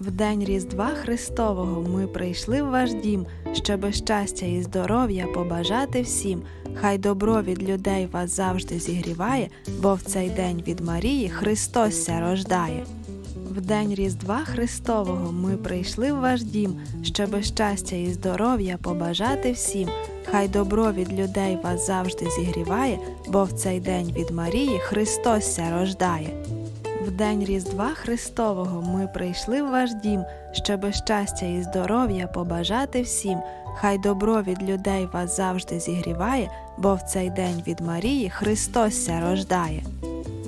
В день Різдва Христового ми прийшли в ваш дім, щоби щастя і здоров'я побажати всім. Хай добро від людей вас завжди зігріває, бо в цей день від Марії Христос ся рождає. В день Різдва Христового ми прийшли в ваш дім, щоби щастя і здоров'я побажати всім. Хай добро від людей вас завжди зігріває, бо в цей день від Марії Христос ся рождає. В день Різдва Христового ми прийшли в ваш дім, щоби щастя і здоров'я побажати всім. Хай добро від людей вас завжди зігріває, бо в цей день від Марії Христос ся рождає.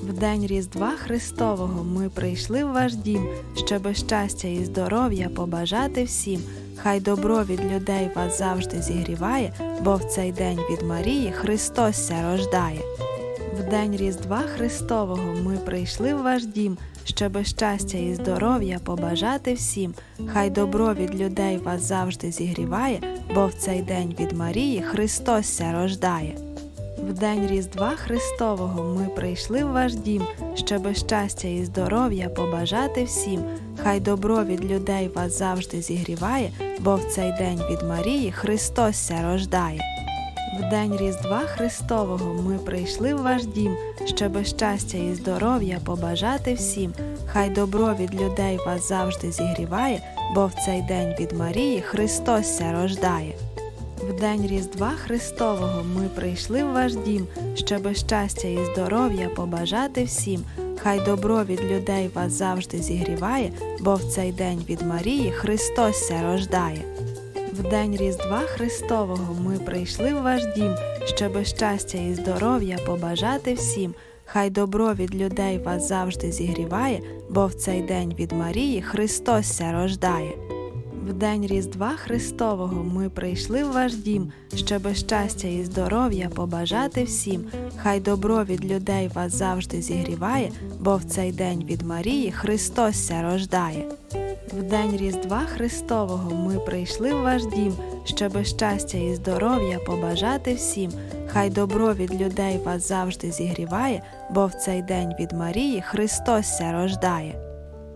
В день Різдва Христового ми прийшли в ваш дім, щоби щастя і здоров'я побажати всім. Хай добро від людей вас завжди зігріває, бо в цей день від Марії Христос ся рождає. День Різдва Христового ми прийшли в ваш дім, щоби щастя і здоров'я побажати всім. Хай добро від людей вас завжди зігріває, бо в цей день від Марії Христос ся рождає. В день Різдва Христового ми прийшли в ваш дім, щоби щастя і здоров'я побажати всім. Хай добро від людей вас завжди зігріває, бо в цей день від Марії Христос рождає. В день Різдва Христового ми прийшли в ваш дім, щоби щастя і здоров'я побажати всім. Хай добро від людей вас завжди зігріває, бо в цей день від Марії Христос ся рождає. В день Різдва Христового ми прийшли в ваш дім, щоби щастя і здоров'я побажати всім. Хай добро від людей вас завжди зігріває, бо в цей день від Марії Христос ся рождає. В день Різдва Христового ми прийшли в ваш дім, щоби щастя і здоров'я побажати всім. Хай добро від людей вас завжди зігріває, бо в цей день від Марії Христос ся рождає. В день Різдва Христового ми прийшли в ваш дім, щоби щастя і здоров'я побажати всім. Хай добро від людей вас завжди зігріває, бо в цей день від Марії Христос ся рождає. В день Різдва Христового ми прийшли в ваш дім, щоби щастя і здоров'я побажати всім. Хай добро від людей вас завжди зігріває, бо в цей день від Марії Христос ся рождає.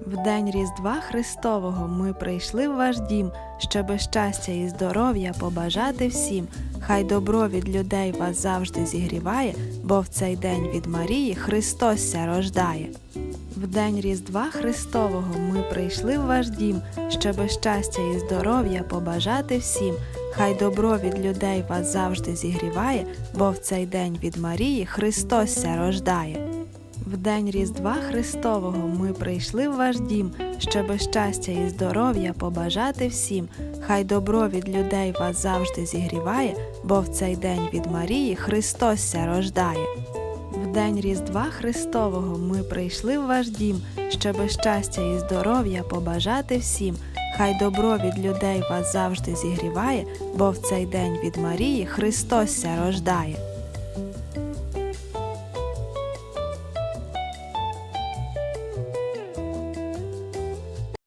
В день Різдва Христового ми прийшли в ваш дім, щоби щастя і здоров'я побажати всім. Хай добро від людей вас завжди зігріває, бо в цей день від Марії Христос ся рождає. В день Різдва Христового ми прийшли в ваш дім, щоби щастя і здоров'я побажати всім. Хай добро від людей вас завжди зігріває, бо в цей день від Марії Христос ся рождає. В день Різдва Христового ми прийшли в ваш дім, щоби щастя і здоров'я побажати всім. Хай добро від людей вас завжди зігріває, бо в цей день від Марії Христос ся рождає. В день Різдва Христового ми прийшли в ваш дім, щоби щастя і здоров'я побажати всім. Хай добро від людей вас завжди зігріває, бо в цей день від Марії Христос ся рождає.